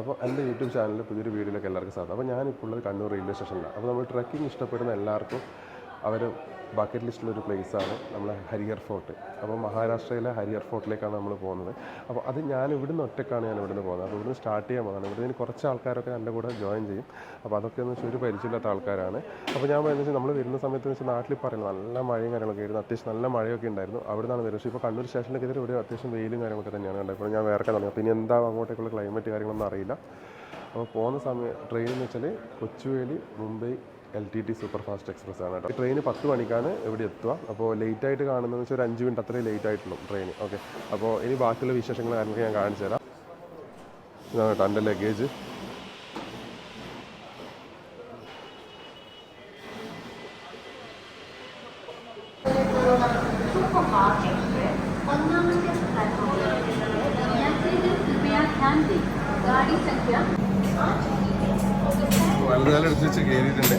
അപ്പോൾ എന്റെ യൂട്യൂബ് ചാനലിൽ പുതിയൊരു വീഡിയോയിലേക്ക് എല്ലാവർക്കും സ്വാഗതം. അപ്പോൾ ഞാനിപ്പോൾ ഉള്ളത് കണ്ണൂർ റെയിൽവേ സ്റ്റേഷനിലാണ്. അപ്പോൾ നമ്മൾ ട്രക്കിംഗ് ഇഷ്ടപ്പെടുന്ന എല്ലാവർക്കും അവർ ബക്കറ്റ് ലിസ്റ്റിലൊരു പ്ലേസാണ് നമ്മൾ ഹരിയർ ഫോർട്ട്. അപ്പോൾ മഹാരാഷ്ട്രയിലെ ഹരിയർ ഫോർട്ടിലേക്കാണ് നമ്മൾ പോകുന്നത്. അപ്പോൾ അത് ഞാൻ ഇവിടുന്ന് ഒറ്റക്കാണ് ഞാൻ ഇവിടുന്ന് പോകുന്നത്. അപ്പോൾ ഇവിടുന്ന് സ്റ്റാർട്ട് ചെയ്യാൻ പോകുന്നത്. ഇവിടുന്ന് കുറച്ച് ആൾക്കാരൊക്കെ എന്റെ കൂടെ ജോയിൻ ചെയ്യും. അപ്പോൾ അതൊക്കെ എന്ന് വെച്ചാൽ ഒരു പരിചയമില്ലാത്ത ആൾക്കാരാണ്. അപ്പോൾ ഞാൻ പറയുന്നത് നമ്മൾ വരുന്ന സമയത്ത് വെച്ച് വെച്ചാൽ നാട്ടിൽ പറയുന്നത് നല്ല മഴയും കാര്യങ്ങളൊക്കെ ആയിരുന്നു. അത്യാവശ്യം നല്ല മഴയൊക്കെ ഉണ്ടായിരുന്നു. അവിടെ നിന്നാണ് വരുന്നത് പക്ഷേ ഇപ്പോൾ കണ്ണൂർ സ്റ്റേഷനിലേക്ക് എതിരെ ഇവിടെ അത്യാവശ്യം വെയിലും കാര്യങ്ങളൊക്കെ തന്നെയാണ് കണ്ടത്. ഇപ്പോൾ ഞാൻ വേറെ തുടങ്ങി അപ്പോൾ ഇനി എന്താ അങ്ങോട്ടേക്കുള്ള ക്ലൈമറ്റ് കാര്യങ്ങളൊന്നും അറിയില്ല. അപ്പോൾ പോകുന്ന സമയം ട്രെയിൻ എന്ന് വെച്ചാൽ Kochuveli Mumbai L T T super fast express ആണ് കേട്ടോ. ട്രെയിൻ പത്ത് മണിക്കാണ് ഇവിടെ എത്തുക. അപ്പോൾ ലേറ്റ് ആയിട്ട് കാണുന്നതെന്ന് വെച്ചാൽ ഒരു അഞ്ച് മിനിറ്റ് അത്രയും ലേറ്റ് ആയിട്ടുള്ളൂ ട്രെയിൻ ഓക്കെ അപ്പോൾ ഇനി ബാക്കിയുള്ള വിശേഷങ്ങൾ കാര്യങ്ങളൊക്കെ ഞാൻ കാണിച്ചു തരാം. ഇതാണ് കേട്ടോ എന്റെ ലഗേജ് ഒന്നാമത്തെ ഗാഡി സംഖ്യ കുതികാലെടുത്ത് വെച്ച് കയറിയിട്ടുണ്ട്.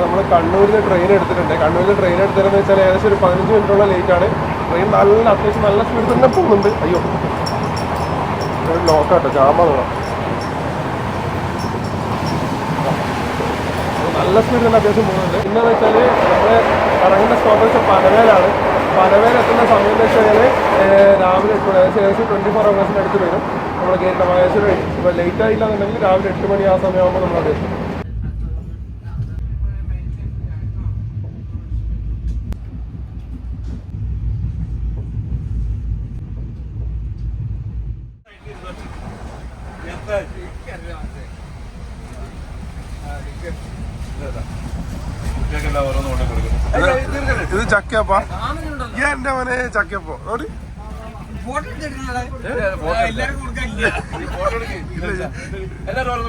നമ്മൾ കണ്ണൂരിൽ ട്രെയിൻ എടുത്തിട്ടുണ്ട്. കണ്ണൂരിൽ ട്രെയിൻ എടുത്തിരുന്നു വെച്ചാൽ ഏകദേശം ഒരു പതിനഞ്ച് മിനിറ്റുള്ള ആണ്. ട്രെയിൻ നല്ല അത്യാവശ്യം നല്ല സ്പീഡിൽ തന്നെ പോകുന്നുണ്ട്. അയ്യോ. നോക്കാട്ടോ ചാമ്പ നല്ല സ്പീഡിൽ തന്നെ അത്യാവശ്യം പോകുന്നുണ്ട്. പിന്നെന്ന് വെച്ചാൽ നമ്മൾ ഇറങ്ങുന്ന സ്റ്റോപ്പേജ് പനവേലാണ്. പനവേൽ എത്തുന്ന സമയം എന്ന് വെച്ച് കഴിഞ്ഞാൽ രാവിലെ എട്ട് മണി ഏകദേശം ഏകദേശം ട്വന്റി ഫോർ അവേഴ്സിന് അടുത്ത് വരും. നമ്മൾ കേട്ട ഏകദേശം ഇപ്പോൾ ലേറ്റ് ആയില്ല എന്നുണ്ടെങ്കിൽ രാവിലെ എട്ട് മണി ആ സമയമാകുമ്പോൾ നമ്മളത് എത്തും. ഇത് ചക്കയപ്പാ. ഞാൻ എന്റെ മോനെ എല്ലാരും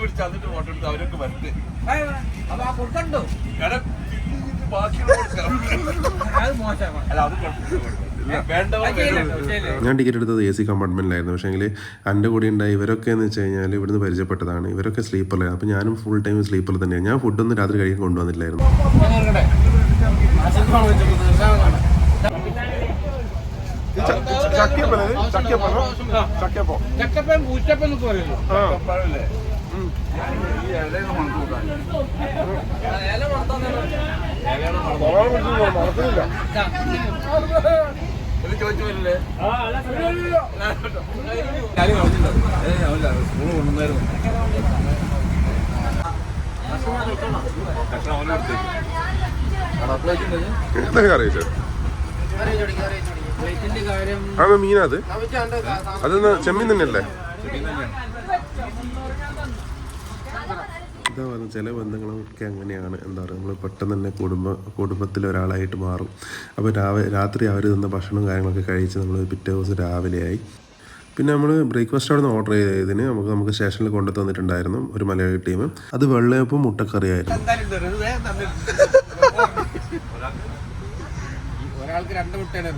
വിളിച്ചു എന്നിട്ട് ഫോട്ടോ എടാ, ഇത് ബാക്കിയുള്ള. ഞാൻ ടിക്കറ്റ് എടുത്തത് എ സി കമ്പാർട്ട്മെന്റിലായിരുന്നു പക്ഷേ എങ്കിൽ എന്റെ കൂടെ ഉണ്ടായി ഇവരൊക്കെ എന്ന് വെച്ച് കഴിഞ്ഞാൽ ഇവിടുന്ന് പരിചയപ്പെട്ടതാണ് ഇവരൊക്കെ സ്ലീപ്പറിലായിരുന്നു അപ്പോൾ ഞാനും ഫുൾ ടൈം സ്ലീപ്പറിൽ തന്നെയാണ് ഞാൻ ഫുഡൊന്നും രാത്രി കഴിക്കാൻ കൊണ്ടുവന്നില്ലായിരുന്നു ചക്കപ്പൻ പൂച്ചപ്പൻ കൊണ്ടുവന്നായിരുന്നു. എന്തൊക്കെ അറിയിച്ചത് അത്? മീനത് അതെന്നാ ചെമ്മീൻ തന്നെയല്ലേ? തന്നെയാണ്. ഇതാ പറഞ്ഞ ചില ബന്ധങ്ങളൊക്കെ അങ്ങനെയാണ്. എന്താ പറയുക നമ്മൾ പെട്ടെന്ന് തന്നെ കുടുംബ കുടുംബത്തിൽ ഒരാളായിട്ട് മാറും. അപ്പോൾ രാവിലെ രാത്രി അവർ തന്ന ഭക്ഷണവും കാര്യങ്ങളൊക്കെ കഴിച്ച് നമ്മൾ പിറ്റേ ദിവസം രാവിലെയായി. പിന്നെ നമ്മൾ ബ്രേക്ക്ഫാസ്റ്റ് അവിടെ നിന്ന് ഓർഡർ ചെയ്തതിന് നമുക്ക് നമുക്ക് സ്റ്റേഷനിൽ കൊണ്ടു തന്നിട്ടുണ്ടായിരുന്നു ഒരു മലയാളി ടീം. അത് വെള്ളയപ്പം മുട്ടക്കറിയായിരുന്നു. ഒരാൾക്ക് രണ്ട് മുട്ടയാണ്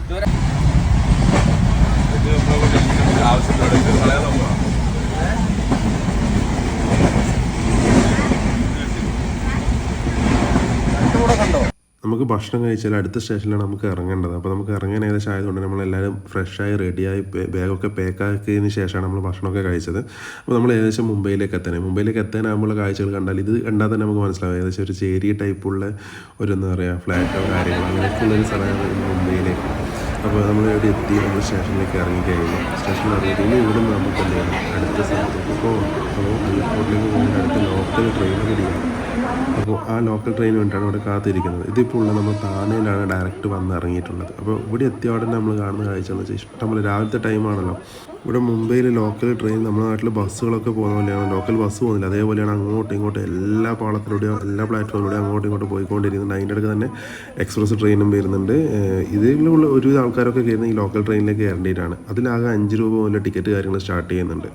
ഇത് നമ്മളെ കൊണ്ട് ആവശ്യത്തോടെ നമുക്ക് ഭക്ഷണം കഴിച്ചാൽ അടുത്ത സ്റ്റേഷനിലാണ് നമുക്ക് ഇറങ്ങേണ്ടത്. അപ്പോൾ നമുക്ക് ഇറങ്ങാൻ ഏകദേശം ആയതുകൊണ്ട് നമ്മളെല്ലാവരും ഫ്രഷായി റെഡിയായി ബാഗൊക്കെ പാക്കാക്കിയതിന് ശേഷമാണ് നമ്മൾ ഭക്ഷണമൊക്കെ കഴിച്ചത്. അപ്പോൾ നമ്മൾ ഏകദേശം മുംബൈയിലേക്ക് എത്തണം. മുംബൈയിലേക്ക് എത്താനാകുമ്പോൾ കാഴ്ചകൾ കണ്ടാൽ ഇത് കണ്ടാൽ തന്നെ നമുക്ക് മനസ്സിലാവും. ഏകദേശം ഒരു ചേരി ടൈപ്പുള്ള ഒരു എന്താ പറയുക ഫ്ലാറ്റോ കാര്യങ്ങളോ അങ്ങനെയൊക്കെയുള്ളൊരു സ്ഥലമാണ് മുംബൈയിലേക്ക്. അപ്പോൾ നമ്മൾ ഇവിടെ എത്തി നമ്മൾ സ്റ്റേഷനിലേക്ക് ഇറങ്ങിക്കഴിഞ്ഞു സ്റ്റേഷനിൽ ഇറങ്ങിയിട്ട് ഇവിടെ നിന്ന് നമുക്ക് എന്ത് അടുത്ത സ്ഥലത്തേക്ക് പോകണം. അപ്പോൾ എയർപോർട്ടിലേക്ക് അടുത്ത ലോക്കൽ ട്രെയിൻ ഇരിക്കണം അപ്പോൾ ആ ലോക്കൽ ട്രെയിൻ വേണ്ടിയിട്ടാണ് അവിടെ കാത്തിരിക്കുന്നത്. ഇതിപ്പോൾ ഉള്ള നമ്മൾ താനയിലാണ് ഡയറക്റ്റ് വന്ന് ഇറങ്ങിയിട്ടുള്ളത്. അപ്പോൾ ഇവിടെ എത്തിയ ഉടനെ നമ്മൾ കാണുന്ന കാഴ്ച എന്ന് വെച്ചാൽ ഇഷ്ടംപോലെ രാവിലത്തെ ടൈമാണല്ലോ ഇവിടെ മുംബൈയിൽ ലോക്കൽ ട്രെയിൻ നമ്മുടെ നാട്ടിൽ ബസ്സുകളൊക്കെ പോകുന്ന പോലെയാണ്. ലോക്കൽ ബസ് പോകുന്നില്ല. അതേപോലെയാണ് അങ്ങോട്ടും ഇങ്ങോട്ടും എല്ലാ പാളത്തിലൂടെയും എല്ലാ പ്ലാറ്റ്ഫോമിലൂടെയും അങ്ങോട്ടും ഇങ്ങോട്ടും പോയിക്കൊണ്ടിരിക്കുന്നുണ്ട്. അതിന്റെ അടുത്ത് തന്നെ എക്സ്പ്രസ് ട്രെയിനും വരുന്നുണ്ട്. ഇതിലുള്ള ഒരുവിധ ആൾക്കാരൊക്കെ കയറുന്ന ഈ ലോക്കൽ ട്രെയിനിലേക്ക് കയറേണ്ടിയിട്ടാണ് അതിലാകെ അഞ്ച് രൂപ മുതൽ ടിക്കറ്റ് കാര്യങ്ങൾ സ്റ്റാർട്ട് ചെയ്യുന്നുണ്ട്.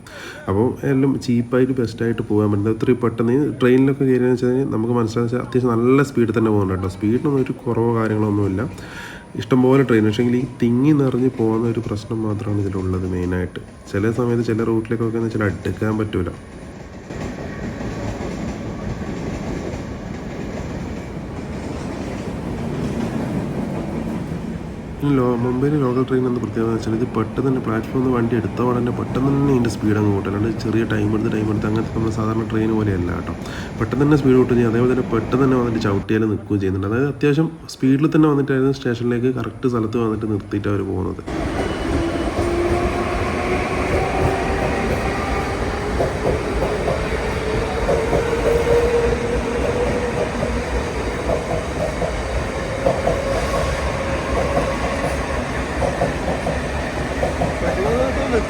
അപ്പോൾ എല്ലാം ചീപ്പായിട്ട് ബെസ്റ്റായിട്ട് പോകാൻ പറ്റുന്നത് ഇത്രയും പെട്ടെന്ന് ട്രെയിനിലൊക്കെ കയറിയെന്ന് വെച്ചാൽ നമുക്ക് മനസ്സിലാക്കാൻ അത്യാവശ്യം നല്ല സ്പീഡിൽ തന്നെ പോകുന്നുണ്ട് കേട്ടോ. സ്പീഡിനൊന്നും ഒരു കുറവോ കാര്യങ്ങളോ ഒന്നുമില്ല. ഇഷ്ടംപോലെ ട്രെയിൻ പക്ഷേങ്കിൽ ഈ തിങ്ങി നിറഞ്ഞ് പോകുന്ന ഒരു പ്രശ്നം മാത്രമാണ് ഇതിലുള്ളത് മെയിനായിട്ട് ചില സമയത്ത് ചില റൂട്ടിലേക്കൊക്കെ എന്ന് വെച്ചാൽ അടുക്കാൻ പറ്റൂല. ലോ മുംബൈയിൽ ലോക്കൽ ട്രെയിൻ എന്ന് പ്രത്യേകത വെച്ചാൽ ഇത് പെട്ടെന്ന് തന്നെ പ്ലാറ്റ്ഫോമിൽ നിന്ന് വണ്ടി എടുത്ത ഉടനെ പെട്ടെന്ന് തന്നെ ഇതിന്റെ സ്പീഡ് അങ്ങ് കൂട്ടും. അല്ലാണ്ട് ചെറിയ ടൈം എടുത്ത് ടൈം എടുത്ത് അങ്ങനത്തെ നമ്മൾ സാധാരണ ട്രെയിൻ പോലെയല്ല കേട്ടോ. പെട്ടെന്ന് തന്നെ സ്പീഡ് കൂട്ടുകയും ചെയ്യും അതേപോലെ തന്നെ പെട്ടെന്ന് തന്നെ വന്നിട്ട് ചവിട്ടിയാൽ നിൽക്കുകയും ചെയ്യുന്നുണ്ട്. അതായത് അത്യാവശ്യം സ്പീഡിൽ തന്നെ വന്നിട്ടായിരുന്നു സ്റ്റേഷനിലേക്ക് കറക്റ്റ് സ്ഥലത്ത് വന്നിട്ട് നിർത്തിയിട്ട് അവർ പോകുന്നത്.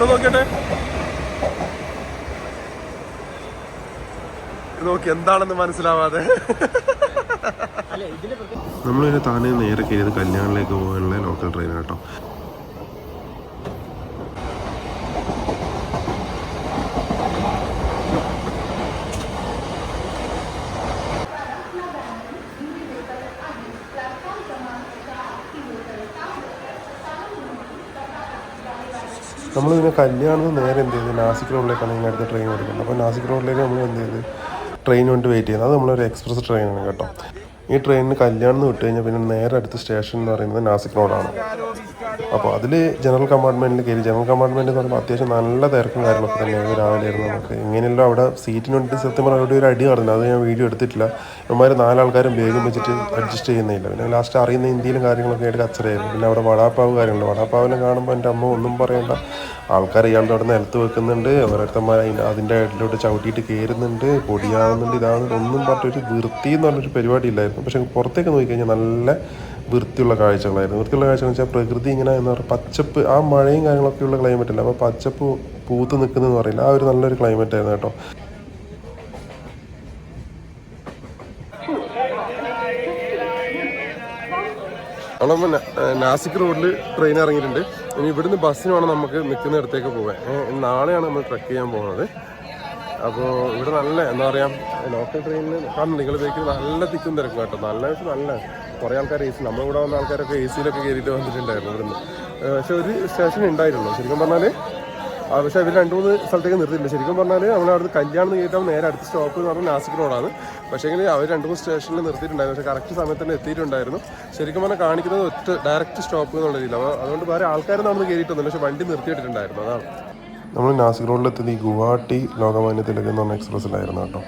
നോക്കിട്ടെ നോക്കി എന്താണെന്ന് മനസ്സിലാവാതെ. നമ്മളിതിനെ താനേ നേരെ കയറിയത് കല്യാണിലേക്ക് പോകാനുള്ള ലോക്കൽ ട്രെയിനാണ് കേട്ടോ. നമ്മളിതിനെ കല്യാണം നേരെ എന്ത് ചെയ്ത്? നാസിക് റോഡിലേക്കാണ് ഇതിന്റെ അടുത്ത് ട്രെയിൻ എടുക്കുന്നത് അപ്പോൾ നാസിക് റോഡിലേക്ക് നമ്മൾ എന്ത് ചെയ്ത്? ട്രെയിൻ കൊണ്ട് വെയിറ്റ് ചെയ്യുന്നത്. അത് നമ്മളൊരു എക്സ്പ്രസ് ട്രെയിനാണ് കേട്ടോ. ഈ ട്രെയിനിന് കല്യാണം വിട്ട് കഴിഞ്ഞാൽ പിന്നെ നേരെ അടുത്ത സ്റ്റേഷൻ എന്ന് പറയുന്നത് നാസിക് റോഡാണ് അപ്പോൾ അതിൽ ജനറൽ കമ്പാർട്ട്മെന്റിൽ കയറി ജനറൽ കമ്പാർട്ട്മെന്റ് എന്ന് പറയുമ്പോൾ അത്യാവശ്യം നല്ല തിരക്കും കാര്യങ്ങളൊക്കെ തന്നെയായിരുന്നു രാവിലെ ആയിരുന്നു നമുക്ക്. എങ്ങനെയല്ലോ അവിടെ സീറ്റിന് വേണ്ടി സത്യം പറഞ്ഞാൽ അവിടെ ഒരു അടി നടന്നു അത് ഞാൻ വീഡിയോ എടുത്തിട്ടില്ല. ഇവന്മാർ നാലാൾക്കാരും വേഗം വെച്ചിട്ട് അഡ്ജസ്റ്റ് ചെയ്യുന്നില്ല. പിന്നെ ലാസ്റ്റ് അറിയുന്ന ഇന്ത്യയിലും കാര്യങ്ങളൊക്കെ ആയിട്ട് കച്ചറയായിരുന്നു. പിന്നെ അവിടെ വടാപ്പാവ് കാര്യങ്ങളുണ്ട്. വടാപ്പാവിനെ കാണുമ്പോൾ എന്റെ അമ്മ ഒന്നും പറയണ്ട. ആൾക്കാർ ഇയാളുടെ അവിടെ നിലത്ത് വെക്കുന്നുണ്ട്. ഓരോരുത്തന്മാർ അതിന്റെ ഇടയിലോട്ട് ചവിട്ടിയിട്ട് കയറുന്നുണ്ട് പൊടിയാവുന്നുണ്ട് ഇതാവുന്നുണ്ട്. ഒന്നും പറഞ്ഞൊരു വൃത്തി എന്ന് പറഞ്ഞൊരു പരിപാടി ഇല്ലായിരുന്നു. പക്ഷെ പുറത്തേക്ക് നോക്കിക്കഴിഞ്ഞാൽ നല്ല വൃത്തിയുള്ള കാഴ്ചകളായിരുന്നു. വൃത്തിയുള്ള കാഴ്ചകൾ വെച്ചാൽ പ്രകൃതി ഇങ്ങനെ എന്ന് പറയുക പച്ചപ്പ് ആ മഴയും കാര്യങ്ങളൊക്കെയുള്ള ക്ലൈമറ്റ് അല്ല? അപ്പോൾ പച്ചപ്പ് പൂത്ത് നിൽക്കുന്നതെന്ന് പറയില്ല. ആ ഒരു നല്ലൊരു ക്ലൈമറ്റ് ആയിരുന്നു കേട്ടോ. നമ്മളിപ്പോൾ നാസിക് റോഡിൽ ട്രെയിൻ ഇറങ്ങിയിട്ടുണ്ട്. ഇനി ഇവിടുന്ന് ബസ്സിന് വേണം നമുക്ക് നിൽക്കുന്ന ഇടത്തേക്ക് പോകാൻ നാളെയാണ് നമ്മൾ ട്രക്ക് ചെയ്യാൻ പോകുന്നത്. അപ്പോൾ ഇവിടെ നല്ല എന്താ പറയുക ലോക്കൽ ട്രെയിനിൽ കാരണം നിങ്ങൾ ഉപയോഗിക്കുന്നത് നല്ല തിക്കും തിരക്കും കേട്ടോ. നല്ല നല്ല. കുറേ ആൾക്കാർ എ സി നമ്മളിവിടെ വന്ന ആൾക്കാരൊക്കെ എ സിയിലൊക്കെ കയറിയിട്ട് വന്നിട്ടുണ്ടായിരുന്നു ഇവിടുന്ന്. പക്ഷെ ഒരു സ്റ്റേഷൻ ഉണ്ടായിരുന്നു. ശരിക്കും പറഞ്ഞാൽ പക്ഷേ ഇവർ രണ്ട് മൂന്ന് സ്ഥലത്തേക്ക് നിർത്തിയില്ല ശരിക്കും പറഞ്ഞാൽ നമ്മൾ കല്യാണം കേട്ടാൽ നേരെ അടുത്ത സ്റ്റോപ്പ് എന്ന് പറഞ്ഞാൽ നാസിക് റോഡാണ് പക്ഷേ അവർ രണ്ട് മൂന്ന് സ്റ്റേഷനിൽ നിർത്തിയിട്ടുണ്ടായിരുന്നു. പക്ഷേ കറക്റ്റ് സമയത്ത് തന്നെ എത്തിയിട്ടുണ്ടായിരുന്നു. ശരിക്കും പറഞ്ഞാൽ കാണിക്കുന്നത് ഒറ്റ ഡയറക്റ്റ് സ്റ്റോപ്പ് എന്നുള്ള രീതിയിൽ അപ്പോൾ അതുകൊണ്ട് വേറെ ആൾക്കാരൊന്നും നമ്മൾ കയറിയിട്ടൊന്നുമില്ല പക്ഷേ വണ്ടി നിർത്തിയിട്ടിട്ടുണ്ടായിരുന്നു. അതാണ്. നമ്മൾ നാസിക് റോഡിലെത്തുന്നത് ഈ ഗുവാഹട്ടി ലോകമാന്യ തിലക് എന്ന് പറഞ്ഞ എക്സ്പ്രസ്സിലായിരുന്നു കേട്ടോ.